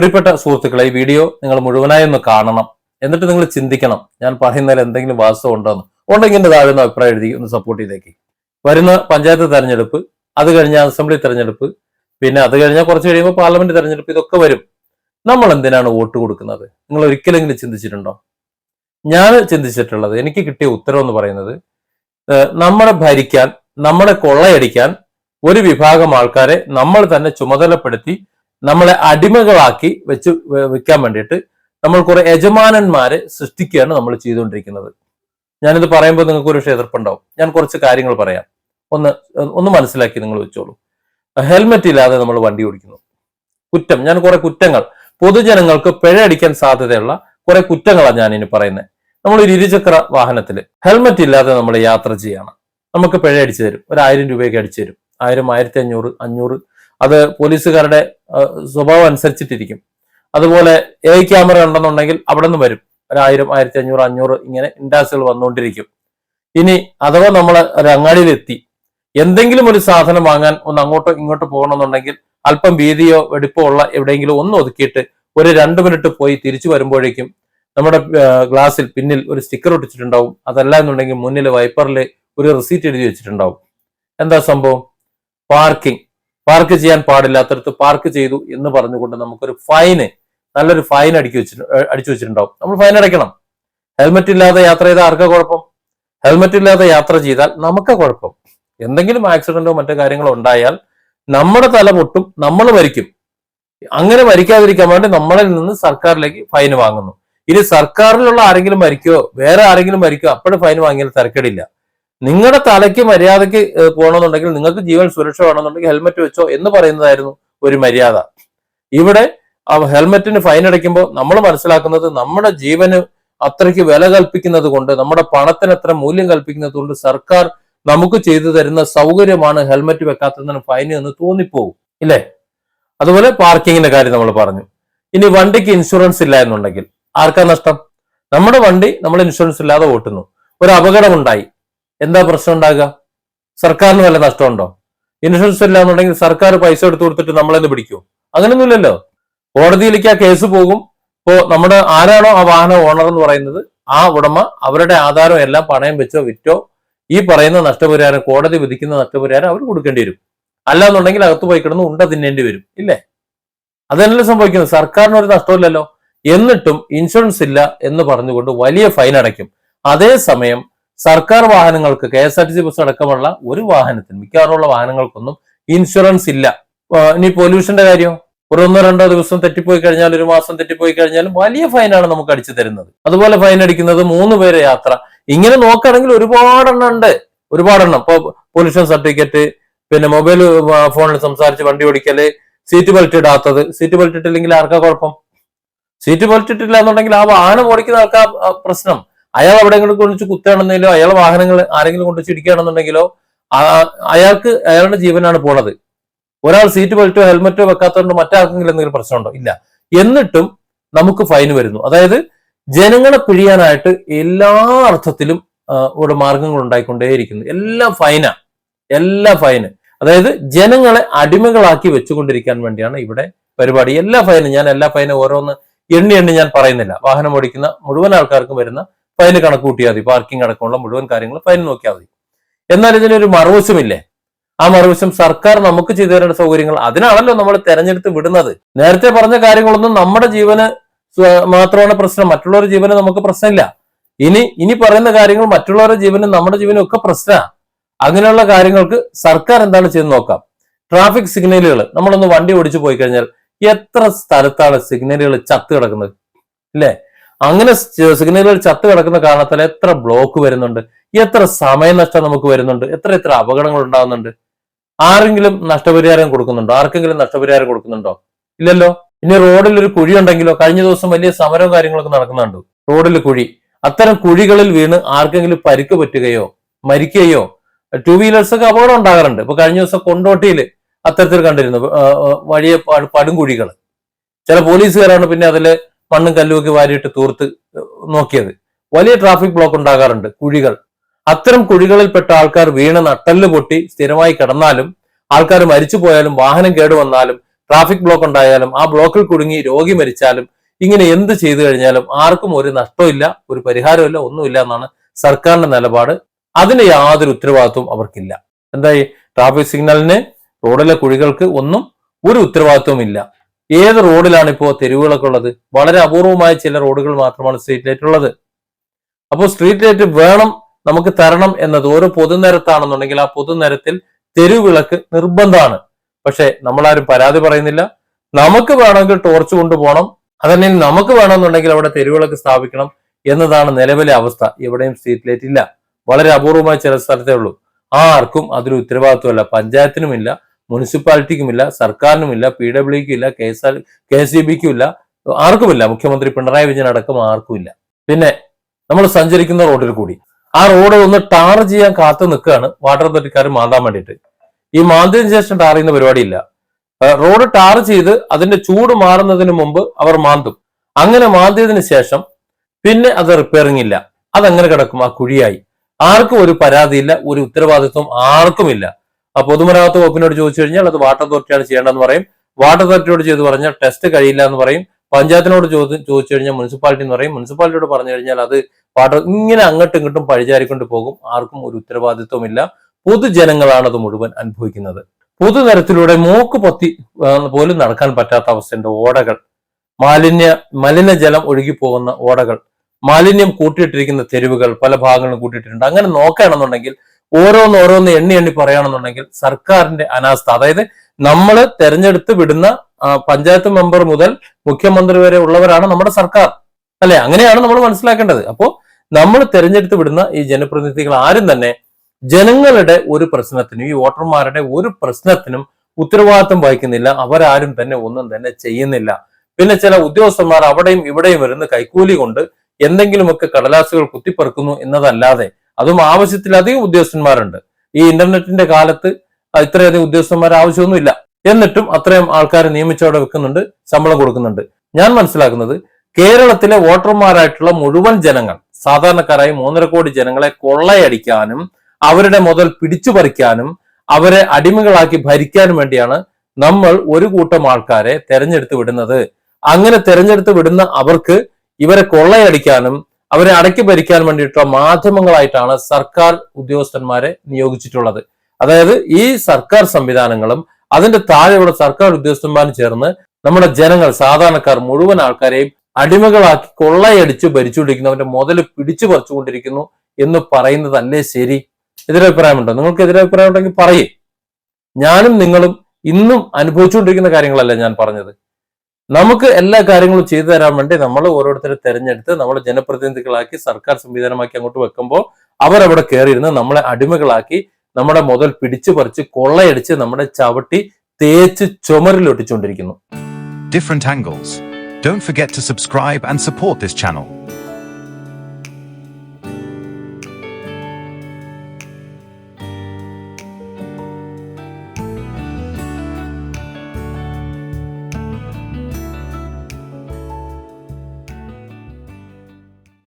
പ്രിയപ്പെട്ട സുഹൃത്തുക്കളെ ഈ വീഡിയോ നിങ്ങൾ മുഴുവനായി ഒന്ന് കാണണം. എന്നിട്ട് നിങ്ങൾ ചിന്തിക്കണം ഞാൻ പറയുന്നതിൽ എന്തെങ്കിലും വാസ്തവം ഉണ്ടോന്ന് ഉണ്ടെങ്കിൽ താഴെ ഒന്ന് അഭിപ്രായം എഴുതി ഒന്ന് സപ്പോർട്ട് ചെയ്തേക്ക്. വരുന്ന പഞ്ചായത്ത് തെരഞ്ഞെടുപ്പ് അത് കഴിഞ്ഞ അസംബ്ലി തെരഞ്ഞെടുപ്പ് പിന്നെ അത് കഴിഞ്ഞാൽ കുറച്ച് കഴിയുമ്പോൾ പാർലമെന്റ് തെരഞ്ഞെടുപ്പ് ഇതൊക്കെ വരും. നമ്മൾ എന്തിനാണ് വോട്ട് കൊടുക്കുന്നത്? നിങ്ങൾ ഒരിക്കലെങ്കിലും ചിന്തിച്ചിട്ടുണ്ടോ? ഞാൻ ചിന്തിച്ചിട്ടുള്ളത് എനിക്ക് കിട്ടിയ ഉത്തരം എന്ന് പറയുന്നത് നമ്മളെ ഭരിക്കാൻ നമ്മളെ കൊള്ളയടിക്കാൻ ഒരു വിഭാഗം ആൾക്കാരെ നമ്മൾ തന്നെ ചുമതലപ്പെടുത്തി നമ്മളെ അടിമകളാക്കി വെച്ച് വെക്കാൻ വേണ്ടിയിട്ട് നമ്മൾ കുറെ യജമാനന്മാരെ സൃഷ്ടിക്കുകയാണ് നമ്മൾ ചെയ്തുകൊണ്ടിരിക്കുന്നത്. ഞാനിത് പറയുമ്പോൾ നിങ്ങൾക്ക് ഒരു എതിർപ്പുണ്ടാവും ഞാൻ കുറച്ച് കാര്യങ്ങൾ പറയാം. ഒന്ന് ഒന്ന് മനസ്സിലാക്കി നിങ്ങൾ വെച്ചോളൂ. ഹെൽമെറ്റ് ഇല്ലാതെ നമ്മൾ വണ്ടി ഓടിക്കുന്നു. കുറ്റം. ഞാൻ കുറെ കുറ്റങ്ങൾ. പൊതുജനങ്ങൾക്ക് പിഴയടിക്കാൻ സാധ്യതയുള്ള കുറെ കുറ്റങ്ങളാണ് ഞാൻ ഇനി പറയുന്നത്. നമ്മൾ ഒരു ഇരുചക്ര വാഹനത്തിൽ ഹെൽമെറ്റ് ഇല്ലാതെ നമ്മൾ യാത്ര ചെയ്യണം. നമുക്ക് പിഴ അടിച്ചു തരും. ഒരു ആയിരം രൂപയൊക്കെ അടിച്ചു തരും. ആയിരം ആയിരത്തി അഞ്ഞൂറ് അഞ്ഞൂറ് അത് പോലീസുകാരുടെ സ്വഭാവം അനുസരിച്ചിട്ടിരിക്കും. അതുപോലെ എ ക്യാമറ ഉണ്ടെന്നുണ്ടെങ്കിൽ അവിടെ നിന്ന് വരും. ഒരു ആയിരം ആയിരത്തി അഞ്ഞൂറ് അഞ്ഞൂറ് ഇങ്ങനെ ഇൻഡാസുകൾ വന്നുകൊണ്ടിരിക്കും. ഇനി അഥവാ നമ്മൾ ഒരു അങ്ങാടിയിലെത്തി എന്തെങ്കിലും ഒരു സാധനം വാങ്ങാൻ ഒന്ന് അങ്ങോട്ടോ ഇങ്ങോട്ടോ പോകണമെന്നുണ്ടെങ്കിൽ അല്പം വീതിയോ വെടിപ്പോ ഉള്ള എവിടെയെങ്കിലും ഒന്ന് ഒതുക്കിയിട്ട് ഒരു രണ്ട് മിനിറ്റ് പോയി തിരിച്ചു വരുമ്പോഴേക്കും നമ്മുടെ ഗ്ലാസ്സിൽ പിന്നിൽ ഒരു സ്റ്റിക്കർ ഒട്ടിച്ചിട്ടുണ്ടാവും. അതല്ല എന്നുണ്ടെങ്കിൽ മുന്നിൽ വൈപ്പറിൽ ഒരു റിസീറ്റ് എഴുതി വെച്ചിട്ടുണ്ടാവും. എന്താ സംഭവം? പാർക്കിംഗ് പാർക്ക് ചെയ്യാൻ പാടില്ലാത്തടത്ത് പാർക്ക് ചെയ്തു എന്ന് പറഞ്ഞുകൊണ്ട് നമുക്കൊരു ഫൈന് നല്ലൊരു ഫൈൻ അടിച്ചു വെച്ചിട്ട് അടിച്ചു വെച്ചിട്ടുണ്ടാവും. നമ്മൾ ഫൈൻ അടയ്ക്കണം. ഹെൽമെറ്റ് ഇല്ലാതെ യാത്ര ചെയ്താൽ ആർക്കാ കുഴപ്പം? ഹെൽമെറ്റ് ഇല്ലാതെ യാത്ര ചെയ്താൽ നമുക്ക് കുഴപ്പം. എന്തെങ്കിലും ആക്സിഡന്റോ മറ്റു കാര്യങ്ങളോ ഉണ്ടായാൽ നമ്മുടെ തല പൊട്ടും നമ്മൾ മരിക്കും. അങ്ങനെ മരിക്കാതിരിക്കാൻ വേണ്ടി നമ്മളിൽ നിന്ന് സർക്കാരിലേക്ക് ഫൈൻ വാങ്ങുന്നു. ഇനി സർക്കാരിലുള്ള ആരെങ്കിലും മരിക്കോ വേറെ ആരെങ്കിലും മരിക്കോ അപ്പോഴും ഫൈൻ വാങ്ങിയാൽ തിരക്കേടില്ല. നിങ്ങളുടെ തലയ്ക്ക് മര്യാദയ്ക്ക് പോകണമെന്നുണ്ടെങ്കിൽ നിങ്ങൾക്ക് ജീവൻ സുരക്ഷ വേണമെന്നുണ്ടെങ്കിൽ ഹെൽമെറ്റ് വെച്ചോ എന്ന് പറയുന്നതായിരുന്നു ഒരു മര്യാദ. ഇവിടെ ആ ഹെൽമെറ്റിന് ഫൈൻ അടയ്ക്കുമ്പോൾ നമ്മൾ മനസ്സിലാക്കുന്നത് നമ്മുടെ ജീവന് അത്രയ്ക്ക് വില കൽപ്പിക്കുന്നത് കൊണ്ട് നമ്മുടെ പണത്തിന് അത്ര മൂല്യം കൽപ്പിക്കുന്നത് കൊണ്ട് സർക്കാർ നമുക്ക് ചെയ്തു തരുന്ന സൗകര്യമാണ് ഹെൽമെറ്റ് വെക്കാത്തതിന് ഫൈൻ എന്ന് തോന്നിപ്പോകും. ഇല്ലേ? അതുപോലെ പാർക്കിങ്ങിന്റെ കാര്യം നമ്മൾ പറഞ്ഞു. ഇനി വണ്ടിക്ക് ഇൻഷുറൻസ് ഇല്ല എന്നുണ്ടെങ്കിൽ ആർക്കാ നഷ്ടം? നമ്മുടെ വണ്ടി നമ്മൾ ഇൻഷുറൻസ് ഇല്ലാതെ ഓട്ടുന്നു. ഒരു അപകടമുണ്ടായി. എന്താ പ്രശ്നം ഉണ്ടാകുക സർക്കാരിന് വല്ല നഷ്ടമുണ്ടോ? ഇൻഷുറൻസ് ഇല്ല എന്നുണ്ടെങ്കിൽ സർക്കാർ പൈസ എടുത്തു കൊടുത്തിട്ട് നമ്മളെന്ന് പിടിക്കുമോ അങ്ങനെയൊന്നുമില്ലല്ലോ കോടതിയിലേക്ക് ആ കേസ് പോകും. ഇപ്പോ നമ്മുടെ ആരാണോ ആ വാഹന ഓണർ എന്ന് പറയുന്നത്? ആ ഉടമ അവരുടെ ആധാരം എല്ലാം പണയം വെച്ചോ വിറ്റോ ഈ പറയുന്ന നഷ്ടപരിഹാരം കോടതി വിധിക്കുന്ന നഷ്ടപരിഹാരം അവർ കൊടുക്കേണ്ടി വരും. അല്ലാന്നുണ്ടെങ്കിൽ അകത്ത് പോയി കിടന്ന് ഉണ്ട തിന്നേണ്ടി വരും. ഇല്ലേ? അതല്ലേ സംഭവിക്കുന്നത്? സർക്കാരിന് ഒരു നഷ്ടമില്ലല്ലോ. എന്നിട്ടും ഇൻഷുറൻസ് ഇല്ല എന്ന് പറഞ്ഞുകൊണ്ട് വലിയ ഫൈൻ അടയ്ക്കും. അതേസമയം സർക്കാർ വാഹനങ്ങൾക്ക് K S R T C bus അടക്കമുള്ള ഒരു വാഹനത്തിന് മിക്കവാറുള്ള വാഹനങ്ങൾക്കൊന്നും ഇൻഷുറൻസ് ഇല്ല. ഇനി പൊല്യൂഷന്റെ കാര്യം? ഒരു ഒന്നോ രണ്ടോ ദിവസം തെറ്റിപ്പോയി കഴിഞ്ഞാൽ ഒരു മാസം തെറ്റിപ്പോയി കഴിഞ്ഞാലും വലിയ ഫൈനാണ് നമുക്ക് അടിച്ചു തരുന്നത്. അതുപോലെ ഫൈൻ അടിക്കുന്നത് മൂന്ന് പേര് യാത്ര. ഇങ്ങനെ നോക്കുകയാണെങ്കിൽ ഒരുപാടെണ്ണം ഉണ്ട് ഒരുപാടെണ്ണം. ഇപ്പൊ പൊല്യൂഷൻ സർട്ടിഫിക്കറ്റ് പിന്നെ മൊബൈൽ ഫോണിൽ സംസാരിച്ച് വണ്ടി ഓടിക്കൽ സീറ്റ് ബെൽറ്റ് ഇടാത്തത്. സീറ്റ് ബെൽറ്റ് ഇട്ടില്ലെങ്കിൽ ആർക്കാ കുഴപ്പം? സീറ്റ് ബെൽറ്റ് ഇട്ടില്ല എന്നുണ്ടെങ്കിൽ ആ വാഹനം ഓടിക്കുന്ന ആൾക്കാ പ്രശ്നം. അയാൾ എവിടെയെങ്കിലും കൊണ്ടുവച്ച് കുത്തുകയാണെന്നെങ്കിലോ അയാൾ വാഹനങ്ങൾ ആരെങ്കിലും കൊണ്ട് ചിടിക്കുകയാണെന്നുണ്ടെങ്കിലോ അയാൾക്ക് അയാളുടെ ജീവനാണ് പോണത്. ഒരാൾ സീറ്റ് ബെൽറ്റോ ഹെൽമെറ്റോ വെക്കാത്തതുകൊണ്ട് മറ്റാർക്കെങ്കിലും എന്തെങ്കിലും പ്രശ്നമുണ്ടോ? ഇല്ല. എന്നിട്ടും നമുക്ക് ഫൈൻ വരുന്നു. അതായത് ജനങ്ങളെ പിഴിയാനായിട്ട് എല്ലാ അർത്ഥത്തിലും ഇവിടെ മാർഗങ്ങൾ ഉണ്ടായിക്കൊണ്ടേയിരിക്കുന്നു. എല്ലാം ഫൈനാ എല്ലാ ഫൈന് അതായത് ജനങ്ങളെ അടിമകളാക്കി വെച്ചുകൊണ്ടിരിക്കാൻ വേണ്ടിയാണ് ഇവിടെ പരിപാടി. എല്ലാ ഫൈനും ഞാൻ എല്ലാ ഫൈനും ഓരോന്ന് എണ്ണി എണ്ണി ഞാൻ പറയുന്നില്ല. വാഹനം ഓടിക്കുന്ന മുഴുവൻ ആൾക്കാർക്കും വരുന്ന ഫൈന് കണക്ക് കൂട്ടിയാൽ മതി. പാർക്കിംഗ് അടക്കമുള്ള മുഴുവൻ കാര്യങ്ങൾ ഫൈൻ നോക്കിയാൽ മതി. എന്നാൽ ഇതിനൊരു മറുവശമില്ലേ? ആ മറുവശം സർക്കാർ നമുക്ക് ചെയ്തു തരേണ്ട സൗകര്യങ്ങൾ അതിനാണല്ലോ നമ്മൾ തെരഞ്ഞെടുത്ത് വിടുന്നത്. നേരത്തെ പറഞ്ഞ കാര്യങ്ങളൊന്നും നമ്മുടെ ജീവന് മാത്രമാണ് പ്രശ്നം. മറ്റുള്ളവരുടെ ജീവന് നമുക്ക് പ്രശ്നമില്ല. ഇനി ഇനി പറയുന്ന കാര്യങ്ങൾ മറ്റുള്ളവരുടെ ജീവനും നമ്മുടെ ജീവനും ഒക്കെ പ്രശ്നമാണ്. അങ്ങനെയുള്ള കാര്യങ്ങൾക്ക് സർക്കാർ എന്താണ് ചെയ്ത് നോക്കാം. ട്രാഫിക് സിഗ്നലുകൾ നമ്മളൊന്ന് വണ്ടി ഓടിച്ചു പോയി കഴിഞ്ഞാൽ എത്ര സ്ഥലത്താണ് സിഗ്നലുകൾ ചത്ത് കിടക്കുന്നത്? ഇല്ലേ? അങ്ങനെ സിഗ്നലുകൾ ചത്തു കിടക്കുന്ന കാരണത്താൽ എത്ര ബ്ലോക്ക് വരുന്നുണ്ട്? എത്ര സമയനഷ്ടം നമുക്ക് വരുന്നുണ്ട്? എത്ര എത്ര അപകടങ്ങൾ ഉണ്ടാകുന്നുണ്ട് ആരെങ്കിലും നഷ്ടപരിഹാരം കൊടുക്കുന്നുണ്ടോ? ആർക്കെങ്കിലും നഷ്ടപരിഹാരം കൊടുക്കുന്നുണ്ടോ? ഇല്ലല്ലോ? ഇനി റോഡിൽ ഒരു കുഴി ഉണ്ടെങ്കിലോ? കഴിഞ്ഞ ദിവസം വലിയ സമരവും കാര്യങ്ങളൊക്കെ നടക്കുന്നുണ്ട്. റോഡിൽ കുഴി. അത്തരം കുഴികളിൽ വീണ് ആർക്കെങ്കിലും പരിക്ക് പറ്റുകയോ മരിക്കുകയോ ടൂ വീലേഴ്സ് ഒക്കെ അപകടം ഉണ്ടാകാറുണ്ട്. ഇപ്പൊ കഴിഞ്ഞ ദിവസം കൊണ്ടോട്ടിയിൽ അത്തരത്തിൽ കണ്ടിരുന്നു. വഴിയെ പടും പടുംകുഴികൾ ചില പോലീസുകാരാണ് പിന്നെ അതിൽ മണ്ണും കല്ലുമൊക്കെ വാരിയിട്ട് തൂർത്ത് നോക്കിയത്. വലിയ ട്രാഫിക് ബ്ലോക്ക് ഉണ്ടാകാറുണ്ട് കുഴികൾ. അത്തരം കുഴികളിൽപ്പെട്ട ആൾക്കാർ വീണ നട്ടൽ പൊട്ടി സ്ഥിരമായി കിടന്നാലും ആൾക്കാർ മരിച്ചു പോയാലും വാഹനം കേടുവന്നാലും ട്രാഫിക് ബ്ലോക്ക് ഉണ്ടായാലും ആ ബ്ലോക്കിൽ കുടുങ്ങി രോഗി മരിച്ചാലും ഇങ്ങനെ എന്ത് ചെയ്തു കഴിഞ്ഞാലും ആർക്കും ഒരു നഷ്ടമില്ല ഒരു പരിഹാരമില്ല ഒന്നുമില്ല എന്നാണ് സർക്കാരിന്റെ നിലപാട്. അതിന് യാതൊരു ഉത്തരവാദിത്വവും അവർക്കില്ല. എന്തായി? ട്രാഫിക് സിഗ്നലിന് റോഡിലെ കുഴികൾക്ക് ഒന്നും ഒരു ഉത്തരവാദിത്വവും ഇല്ല ഏത് റോഡിലാണ് ഇപ്പോൾ തെരുവുകളൊക്കെ ഉള്ളത്? വളരെ അപൂർവമായ ചില റോഡുകൾ മാത്രമാണ് സ്ട്രീറ്റ് ലൈറ്റ് ഉള്ളത്. അപ്പോൾ സ്ട്രീറ്റ് ലൈറ്റ് വേണം നമുക്ക് തരണം എന്നത് ഓരോ പൊതുനിരത്താണെന്നുണ്ടെങ്കിൽ ആ പൊതുനിരത്തിൽ തെരുവിളക്ക് നിർബന്ധമാണ്. പക്ഷെ നമ്മളാരും പരാതി പറയുന്നില്ല. നമുക്ക് വേണമെങ്കിൽ ടോർച്ച് കൊണ്ടുപോകണം. അതന്നെ നമുക്ക് വേണമെന്നുണ്ടെങ്കിൽ അവിടെ തെരുവിളക്ക് സ്ഥാപിക്കണം എന്നതാണ് നിലവിലെ അവസ്ഥ. എവിടെയും സ്ട്രീറ്റ് ലൈറ്റ് ഇല്ല. വളരെ അപൂർവമായ ചില സ്ഥലത്തേ ഉള്ളൂ. ആർക്കും അതൊരു ഉത്തരവാദിത്വമല്ല. പഞ്ചായത്തിനുമില്ല. മുനിസിപ്പാലിറ്റിക്കുമില്ല സർക്കാരിനുമില്ല പി ഡബ്ല്യുക്കും ഇല്ല K S R K S E ബിക്കും ഇല്ല ആർക്കുമില്ല. മുഖ്യമന്ത്രി പിണറായി വിജയൻ അടക്കം ആർക്കുമില്ല. പിന്നെ നമ്മൾ സഞ്ചരിക്കുന്ന റോഡിൽ കൂടി. ആ റോഡ് ഒന്ന് ടാർ ചെയ്യാൻ കാത്തു നിൽക്കുകയാണ് വാട്ടർ അതോറിറ്റിക്കാർ മാന്താൻ വേണ്ടിയിട്ട്. ഈ മാന്തിയതിനു ശേഷം ടാർ ചെയ്യുന്ന പരിപാടിയില്ല. റോഡ് ടാർ ചെയ്ത് അതിന്റെ ചൂട് മാറുന്നതിന് മുമ്പ് അവർ മാന്തും. അങ്ങനെ മാന്തിയതിന് ശേഷം പിന്നെ അത് റിപ്പയറിംഗ് ഇല്ല അതങ്ങനെ കിടക്കും. ആ കുഴിയായി. ആർക്കും ഒരു പരാതിയില്ല ഒരു ഉത്തരവാദിത്വം ആർക്കുമില്ല. ആ പൊതുമരാമത്ത് വകുപ്പിനോട് ചോദിച്ചു കഴിഞ്ഞാൽ അത് വാട്ടർ അതോറിറ്റിയാണ് ചെയ്യേണ്ടതെന്ന് പറയും. വാട്ടർ അതോറിറ്റിയോട് ചെയ്ത് പറഞ്ഞാൽ ടെസ്റ്റ് കഴിയില്ല എന്ന് പറയും. പഞ്ചായത്തിനോട് ചോദി ചോദിച്ചു കഴിഞ്ഞാൽ മുനിസിപ്പാലിറ്റി എന്ന് പറയും. മുനിസിപ്പാലിറ്റിയോട് പറഞ്ഞു കഴിഞ്ഞാൽ അത് വാട്ടർ ഇങ്ങനെ അങ്ങോട്ടും ഇങ്ങോട്ടും പഴിചാരിക്കൊണ്ട് പോകും. ആർക്കും ഒരു ഉത്തരവാദിത്വമില്ല പൊതുജനങ്ങളാണ് അത് മുഴുവൻ അനുഭവിക്കുന്നത്. പൊതുനിരത്തിലൂടെ മൂക്ക് പൊത്തി പോലും നടക്കാൻ പറ്റാത്ത അവസ്ഥയുണ്ട്. ഓടകൾ. മാലിന്യ മലിനജലം ഒഴുകി പോകുന്ന ഓടകൾ. മാലിന്യം കൂട്ടിയിട്ടിരിക്കുന്ന തെരുവുകൾ പല ഭാഗങ്ങളും കൂട്ടിയിട്ടിട്ടുണ്ട്. അങ്ങനെ നോക്കുകയാണെന്നുണ്ടെങ്കിൽ ഓരോന്ന് ഓരോന്ന് എണ്ണി എണ്ണി പറയുകയാണെന്നുണ്ടെങ്കിൽ സർക്കാരിന്റെ അനാസ്ഥ. അതായത് നമ്മൾ തെരഞ്ഞെടുത്ത് വിടുന്ന പഞ്ചായത്ത് മെമ്പർ മുതൽ മുഖ്യമന്ത്രി വരെ ഉള്ളവരാണ് നമ്മുടെ സർക്കാർ. അല്ലെ? അങ്ങനെയാണ് നമ്മൾ മനസ്സിലാക്കേണ്ടത്. അപ്പോൾ നമ്മൾ തെരഞ്ഞെടുത്ത് വിടുന്ന ഈ ജനപ്രതിനിധികൾ ആരും തന്നെ ജനങ്ങളുടെ ഒരു പ്രശ്നത്തിനും ഈ വോട്ടർമാരുടെ ഒരു പ്രശ്നത്തിനും ഉത്തരവാദിത്വം വഹിക്കുന്നില്ല. അവരാരും തന്നെ ഒന്നും തന്നെ ചെയ്യുന്നില്ല. പിന്നെ ചില ഉദ്യോഗസ്ഥന്മാർ അവിടെയും ഇവിടെയും വരുന്ന കൈക്കൂലി കൊണ്ട് എന്തെങ്കിലുമൊക്കെ കടലാസുകൾ കുത്തിപ്പറക്കുന്നു എന്നതല്ലാതെ അതും ആവശ്യത്തിലധികം ഉദ്യോഗസ്ഥന്മാരുണ്ട്. ഈ ഇന്റർനെറ്റിന്റെ കാലത്ത് ഇത്രയധികം ഉദ്യോഗസ്ഥന്മാർ ആവശ്യമൊന്നുമില്ല. എന്നിട്ടും അത്രയും ആൾക്കാരെ നിയമിച്ചവിടെ വെക്കുന്നുണ്ട് ശമ്പളം കൊടുക്കുന്നുണ്ട്. ഞാൻ മനസ്സിലാക്കുന്നത് കേരളത്തിലെ വോട്ടർമാരായിട്ടുള്ള മുഴുവൻ ജനങ്ങൾ സാധാരണക്കാരായി മൂന്നര കോടി ജനങ്ങളെ കൊള്ളയടിക്കാനും അവരുടെ മുതൽ പിടിച്ചു പറിക്കാനും അവരെ അടിമകളാക്കി ഭരിക്കാനും വേണ്ടിയാണ് നമ്മൾ ഒരു കൂട്ടം ആൾക്കാരെ തെരഞ്ഞെടുത്ത് വിടുന്നത്. അങ്ങനെ തെരഞ്ഞെടുത്ത് വിടുന്ന അവർക്ക് ഇവരെ കൊള്ളയടിക്കാനും അവരെ അടക്കി ഭരിക്കാൻ വേണ്ടിയിട്ടുള്ള മാധ്യമങ്ങളായിട്ടാണ് സർക്കാർ ഉദ്യോഗസ്ഥന്മാരെ നിയോഗിച്ചിട്ടുള്ളത്. അതായത് ഈ സർക്കാർ സംവിധാനങ്ങളും അതിന്റെ താഴെയുള്ള സർക്കാർ ഉദ്യോഗസ്ഥന്മാരും ചേർന്ന് നമ്മുടെ ജനങ്ങൾ സാധാരണക്കാർ മുഴുവൻ ആൾക്കാരെയും അടിമകളാക്കി കൊള്ളയടിച്ച് ഭരിച്ചുകൊണ്ടിരിക്കുന്നവന്റെ മുതൽ പിടിച്ചു പറിച്ചുകൊണ്ടിരിക്കുന്നു എന്ന് പറയുന്നതല്ലേ ശരി? എതിരഭിപ്രായമുണ്ടോ? നിങ്ങൾക്ക് എതിരഭിപ്രായം ഉണ്ടെങ്കിൽ പറയേ. ഞാനും നിങ്ങളും ഇന്നും അനുഭവിച്ചുകൊണ്ടിരിക്കുന്ന കാര്യങ്ങളല്ല ഞാൻ പറഞ്ഞത്. നമുക്ക് എല്ലാ കാര്യങ്ങളും ചെയ്തു തരാൻ വേണ്ടി നമ്മൾ ഓരോരുത്തരെ തെരഞ്ഞെടുത്ത് നമ്മൾ ജനപ്രതിനിധികളാക്കി സർക്കാർ സംവിധാനമാക്കി അങ്ങോട്ട് വെക്കുമ്പോൾ അവരവിടെ കയറിയിരുന്ന് നമ്മളെ അടിമകളാക്കി നമ്മുടെ മുതൽ പിടിച്ചു പറിച്ച് കൊള്ളയടിച്ച് നമ്മുടെ ചവിട്ടി തേച്ച് ചുമരിലൊട്ടിച്ചുകൊണ്ടിരിക്കുന്നു different angles. Don't forget to subscribe and support this channel.